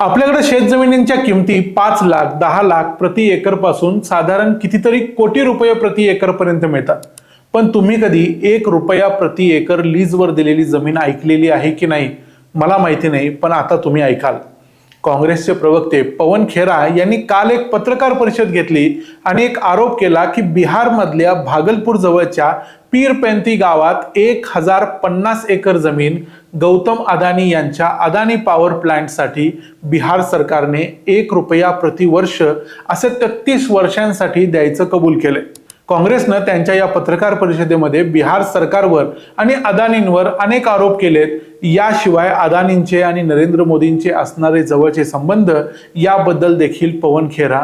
आपल्याकडे शेतजमिनींच्या किमती पाच लाख दहा लाख प्रति एकरपासून साधारण कितीतरी कोटी रुपये प्रति एकर पर्यंत मिळतात. पण तुम्ही कधी एक रुपया प्रति एकर लीजवर दिलेली जमीन ऐकलेली आहे की नाही मला माहिती नाही पण आता तुम्ही ऐकाल. काँग्रेसचे प्रवक्ते पवन खेरा यांनी काल एक पत्रकार परिषद घेतली आणि एक आरोप केला की बिहारमधल्या भागलपूर जवळच्या पीरपेंती गावात एक हजार पन्नास एकर जमीन गौतम अदानी यांच्या अदानी पॉवर प्लांटसाठी बिहार सरकारने एक रुपया प्रतिवर्ष असे तेहतीस वर्षांसाठी द्यायचं कबूल केलंय. काँग्रेसनं त्यांच्या या पत्रकार परिषदेमध्ये बिहार सरकारवर आणि अदानींवर अनेक आरोप केलेत. याशिवाय अदानींचे आणि नरेंद्र मोदींचे असणारे जवळचे संबंध याबद्दल देखील पवन खेरा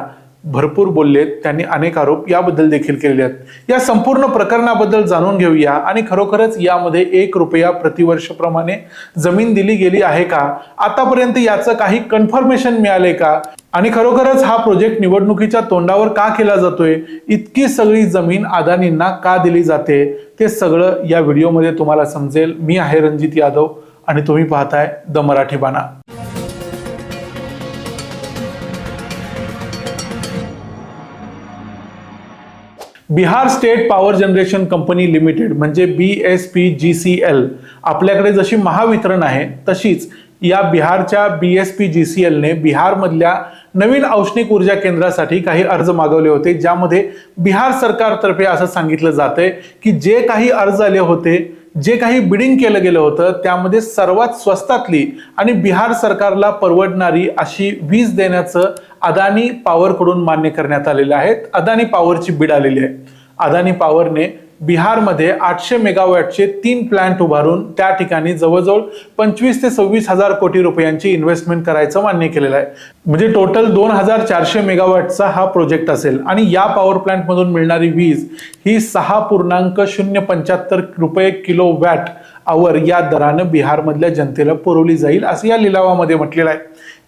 भरपूर बोललेत त्यांनी अनेक आरोप याबद्दल देखील केलेले आहेत. या संपूर्ण प्रकरणाबद्दल जाणून घेऊया. आणि खरोखरच यामध्ये एक रुपया प्रतिवर्षप्रमाणे जमीन दिली गेली आहे का? आतापर्यंत याचं काही कन्फर्मेशन मिळाले का? आणि खरोखरच हा प्रोजेक्ट निवडणुकीच्या तोंडावर का केला जातोय? इतकी सगळी जमीन अदानींना का दिली जाते? ते सगळं या व्हिडिओमध्ये तुम्हाला समजेल. मी आहे रणजित यादव आणि तुम्ही पाहताय द मराठी बाणा. Bihar state power generation company limited म्हणजे B S P G C L आपल्याकडे जशी महावितरण आहे तशीच या बिहारच्या B S P G C एलने बिहारमधल्या नवीन औष्णिक ऊर्जा केंद्रासाठी काही अर्ज मागवले होते ज्यामध्ये बिहार सरकारतर्फे असं सांगितलं जातंय की जे काही अर्ज आले होते जे काही बिडिंग केलं गेलं होतं त्यामध्ये सर्वात स्वस्तातली आणि बिहार सरकारला परवडणारी अशी वीज देण्याचं अदानी पॉवरकडून मान्य करण्यात आलेलं आहे. अदानी पॉवरची बिड आलेली आहे. अदानी पॉवरने बिहारमध्ये आठशे मेगावॅटचे तीन प्लांट उभारून त्या ठिकाणी जवळजवळ पंचवीस ते सव्वीस हजार कोटी रुपयांची इन्व्हेस्टमेंट करायचं मान्य केलेलं आहे. म्हणजे टोटल दोन हजार चारशे मेगावॅटचा हा प्रोजेक्ट असेल. आणि या पॉवर प्लांटमधून मिळणारी वीज ही सहा पूर्णांक शून्य पंच्याहत्तर रुपये किलो वॅट आवर या दरानं बिहारमधल्या जनतेला पुरवली जाईल असं या लिलावामध्ये म्हटलेलं आहे.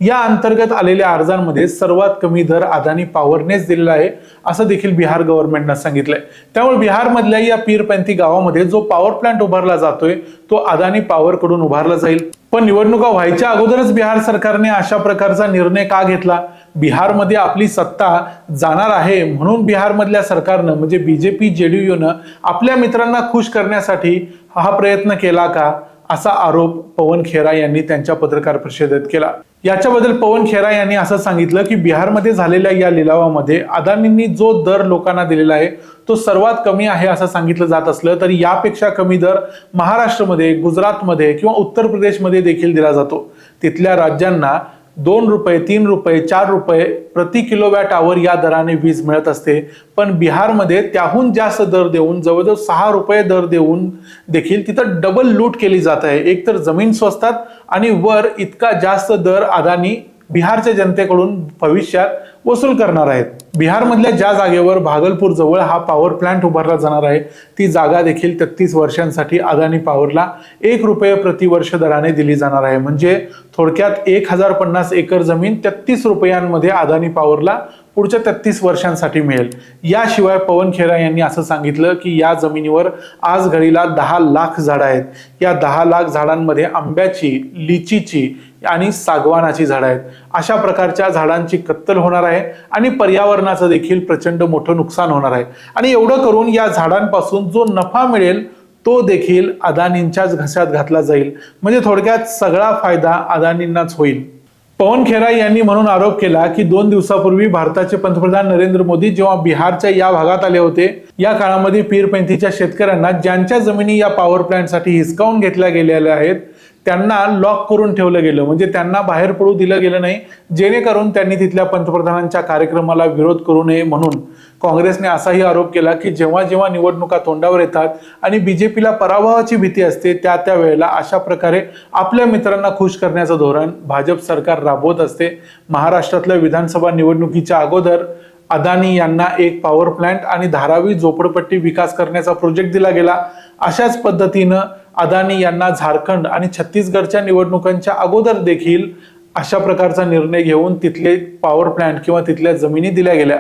या अंतर्गत आलेल्या अर्जांमध्ये सर्वात कमी दर अदानी पॉवरनेच दिलेला आहे असं देखील बिहार गव्हर्नमेंटनं सांगितलंय. त्यामुळे बिहारमधल्या या पीरपंथी गावामध्ये जो पॉवर प्लांट उभारला जातोय तो अदानी पॉवरकडून उभारला जाईल. पण निवडणुका व्हायच्या अगोदरच बिहार सरकारने अशा प्रकारचा निर्णय का घेतला? बिहारमध्ये आपली सत्ता जाणार आहे म्हणून बिहारमधल्या सरकारनं म्हणजे बीजेपी जेडीयूनं आपल्या मित्रांना खुश करण्यासाठी हा प्रयत्न केला का? असा आरोप पवन खेरा यांनी त्यांच्या पत्रकार परिषदेत केला. याच्याबद्दल पवन खेरा यांनी असं सांगितलं की बिहारमध्ये झालेल्या या लिलावामध्ये अदानींनी जो दर लोकांना दिलेला आहे तो सर्वात कमी आहे असं सांगितलं जात असलं तरी यापेक्षा कमी दर महाराष्ट्रमध्ये गुजरातमध्ये किंवा उत्तर प्रदेशमध्ये देखील दिला जातो. तिथल्या राज्यांना दोन रुपये तीन रुपये चार रुपये प्रति किलोवॅट आवर या दराने वीज मिळत असते. पण बिहारमध्ये त्याहून जास्त दर देऊन जवळजवळ सहा रुपये दर देऊन देखील तिथं डबल लूट केली जात आहे. एकतर जमीन स्वस्तात आणि वर इतका जास्त दर अदानी बिहारच्या जनतेकडून भविष्यात वसूल करणार आहेत. बिहारमधल्या ज्या जागेवर भागलपूर जवळ हा पॉवर प्लांट उभारला जाणार आहे ती जागा देखील तेहतीस वर्षांसाठी अदानी पॉवरला एक रुपये प्रतिवर्ष दराने दिली जाणार आहे. म्हणजे थोडक्यात एक हजार पन्नास एकर जमीन तेहतीस रुपयांमध्ये अदानी पॉवरला पुढच्या तेहतीस वर्षांसाठी मिळेल. याशिवाय पवन खेरा यांनी असं सांगितलं की या जमिनीवर आज घडीला दहा लाख झाडं आहेत. या दहा लाख झाडांमध्ये आंब्याची लिचीची आणि सागवानाची झाडं आहेत. अशा प्रकारच्या झाडांची कत्तल होणार आहे आणि पर्यावरणाचं देखील प्रचंड मोठं नुकसान होणार आहे. आणि एवढं करून या झाडांपासून जो नफा मिळेल तो देखील अदानींच्याच घशात घातला जाईल. म्हणजे थोडक्यात सगळा फायदा अदानींनाच होईल. पवन खेरा यांनी म्हणून आरोप केला की दोन दिवसापूर्वी भारताचे पंतप्रधान नरेंद्र मोदी जेव्हा बिहारच्या या भागात आले होते या काळामध्ये पीरपैंतीच्या शेतकऱ्यांना ज्यांच्या जमिनी या पॉवर प्लॅन्टसाठी हिसकावून घेतल्या गेलेल्या आहेत त्यांना लॉक करून ठेवलं गेलं. म्हणजे त्यांना बाहेर पडू दिलं गेलं नाही. जेणेकरून त्यांनी तिथल्या पंतप्रधानांच्या कार्यक्रमाला विरोध करू नये म्हणून काँग्रेसने असाही आरोप केला की जेव्हा जेव्हा निवडणुका तोंडावर येतात आणि बीजेपीला पराभवाची भीती असते त्या त्या वेळेला अशा प्रकारे आपल्या मित्रांना खुश करण्याचं धोरण भाजप सरकार राबवत असते. महाराष्ट्रातल्या विधानसभा निवडणुकीच्या अगोदर अदानी यांना एक पॉवर प्लांट आणि धारावी झोपडपट्टी विकास करण्याचा प्रोजेक्ट दिला गेला. अशाच पद्धतीनं अदानी यांना झारखंड आणि छत्तीसगडच्या निवडणुकांच्या अगोदर देखील अशा प्रकारचा निर्णय घेऊन तिथले पॉवर प्लांट किंवा तिथल्या जमिनी दिल्या गेल्या.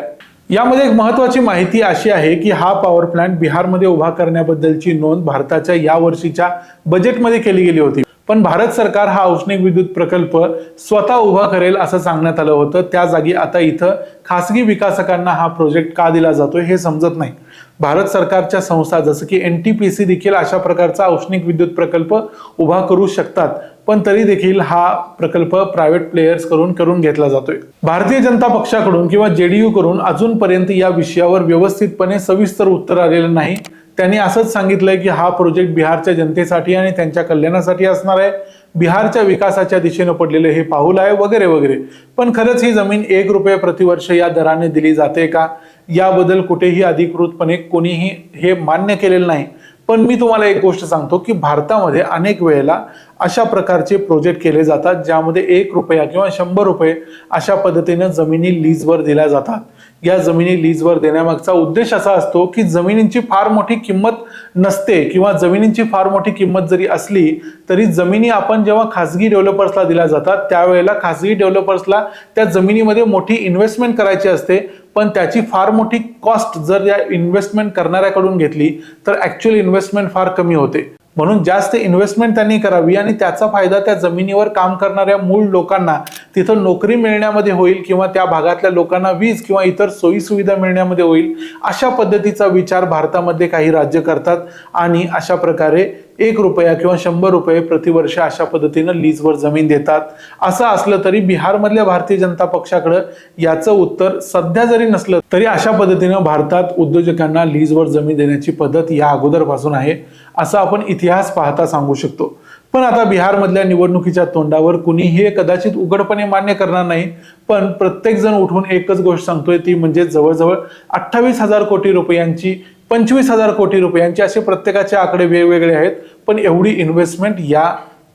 यामध्ये एक महत्वाची माहिती अशी आहे की हा पॉवर प्लांट बिहारमध्ये उभा करण्याबद्दलची नोंद भारताच्या या वर्षीच्या बजेटमध्ये केली गेली होती. पण भारत सरकार हा औष्णिक विद्युत प्रकल्प स्वतः उभा करेल असं सांगण्यात आलं होतं. त्या जागी आता इथं खासगी विकासकांना हा प्रोजेक्ट का दिला जातोय हे समजत नाही. भारत सरकारच्या संस्था जसं की एन टी पी सी देखील अशा प्रकारचा औष्णिक विद्युत प्रकल्प उभा करू शकतात. पण तरी देखील हा प्रकल्प प्रायव्हेट प्लेयर्स करून करून घेतला जातोय. भारतीय जनता पक्षाकडून किंवा जेडीयू कडून अजूनपर्यंत या विषयावर व्यवस्थितपणे सविस्तर उत्तर आलेलं नाही. त्यांनी असंच सांगितलंय की हा प्रोजेक्ट बिहारच्या जनतेसाठी आणि त्यांच्या कल्याणासाठी असणार आहे. बिहारच्या विकासाच्या दिशेनं पडलेलं हे पाऊल आहे वगैरे वगैरे. पण खरंच ही जमीन एक रुपये प्रतिवर्ष या दराने दिली जाते का? याबद्दल कुठेही अधिकृतपणे कोणीही हे मान्य केलेलं नाही. पण मी तुम्हाला एक गोष्ट सांगतो की भारतामध्ये अनेक वेळेला अशा प्रकारचे प्रोजेक्ट केले जातात ज्यामध्ये एक रुपया किंवा शंभर रुपये अशा पद्धतीनं जमिनी लीजवर दिल्या जातात. या जमिनी लीजवर देण्यामागचा उद्देश असा असतो की जमिनींची फार मोठी किंमत नसते किंवा जमिनींची फार मोठी किंमत जरी असली तरी जमिनी आपण जेव्हा खासगी डेव्हलपर्सला दिल्या जातात त्यावेळेला खासगी डेव्हलपर्सला त्या जमिनीमध्ये मोठी इन्व्हेस्टमेंट करायची असते. पण त्याची फार मोठी कॉस्ट जर या इन्व्हेस्टमेंट करणाऱ्याकडून घेतली तर ॲक्च्युअल इन्व्हेस्टमेंट फार कमी होते. म्हणून जास्त इन्व्हेस्टमेंट त्यांनी करावी आणि त्याचा फायदा त्या जमिनीवर काम करणाऱ्या मूळ लोकांना तिथं नोकरी मिळण्यामध्ये होईल किंवा त्या भागातल्या लोकांना वीज किंवा इतर सोयीसुविधा मिळण्यामध्ये होईल अशा पद्धतीचा विचार भारतामध्ये काही राज्य करतात आणि अशा प्रकारे एक रुपया किंवा शंभर रुपये प्रतिवर्ष अशा पद्धतीनं लीजवर जमीन देतात. असं असलं तरी बिहारमधल्या भारतीय जनता पक्षाकडं याचं उत्तर सध्या जरी नसलं तरी अशा पद्धतीनं भारतात उद्योजकांना लीजवर जमीन देण्याची पद्धत या अगोदरपासून आहे असं आपण इतिहास पाहता सांगू शकतो. पण आता बिहारमधल्या निवडणुकीच्या तोंडावर कुणी हे कदाचित उघडपणे मान्य करणार नाही पण प्रत्येक जण उठून एकच गोष्ट सांगतोय ती म्हणजे जवळजवळ अठ्ठावीस हजार कोटी रुपयांची पंचवीस हजार कोटी रुपयांचे असे प्रत्येकाचे आकडे वेगवेगळे आहेत पण एवढी इन्व्हेस्टमेंट या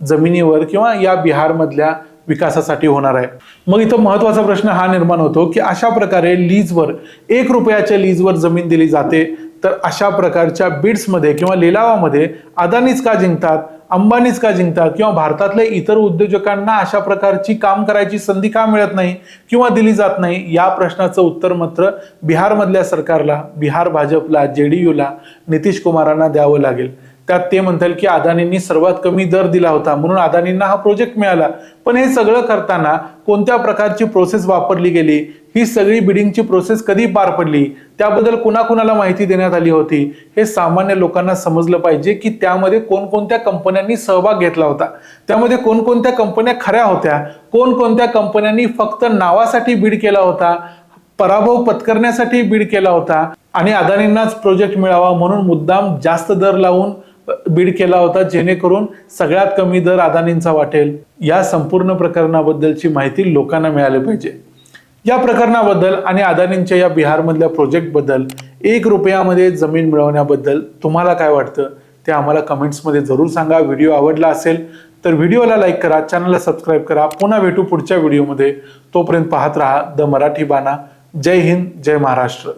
जमिनीवर किंवा या बिहारमधल्या विकासासाठी होणार आहे. मग इथं महत्त्वाचा प्रश्न हा निर्माण होतो की अशा प्रकारे लीजवर एक रुपयाच्या लीजवर जमीन दिली जाते तर अशा प्रकारच्या बिड्समध्ये किंवा लिलावामध्ये अदानीच का जिंकतात? अंबानीच का जिंकतात? किंवा भारतातल्या इतर उद्योजकांना अशा प्रकारची काम करायची संधी का मिळत नाही किंवा दिली जात नाही? या प्रश्नाचं उत्तर मात्र बिहारमधल्या सरकारला बिहार भाजपला जे डी नितीश कुमारांना द्यावं लागेल. त्यात ते म्हणतील की अदानींनी सर्वात कमी दर दिला होता म्हणून अदानींना हा प्रोजेक्ट मिळाला. पण हे सगळं करताना कोणत्या प्रकारची प्रोसेस वापरली गेली? ही सगळी बिडिंगची प्रोसेस कधी पार पडली त्याबद्दल कुणाकुणाला माहिती देण्यात आली होती हे सामान्य लोकांना समजलं पाहिजे की त्यामध्ये कोणकोणत्या कंपन्यांनी सहभाग घेतला होता. त्यामध्ये कोणकोणत्या कंपन्या खऱ्या होत्या कोणकोणत्या कंपन्यांनी फक्त नावासाठी बीड केला होता पराभव पत्करण्यासाठी बीड केला होता आणि अदानींनाच प्रोजेक्ट मिळावा म्हणून मुद्दाम जास्त दर लावून बीड केला होता जेणेकरून सगळ्यात कमी दर अदानींचा वाटेल. या संपूर्ण प्रकरणाबद्दलची माहिती लोकांना मिळाली पाहिजे. या प्रकरणाबद्दल आणि अदानींच्या या बिहारमधल्या प्रोजेक्टबद्दल एक रुपयामध्ये जमीन मिळवण्याबद्दल तुम्हाला काय वाटतं ते आम्हाला कमेंट्समध्ये जरूर सांगा. व्हिडिओ आवडला असेल तर व्हिडिओला लाईक करा चॅनलला सबस्क्राईब करा. पुन्हा भेटू पुढच्या व्हिडिओमध्ये. तोपर्यंत पाहत राहा द मराठी बाणा. जय हिंद जय महाराष्ट्र.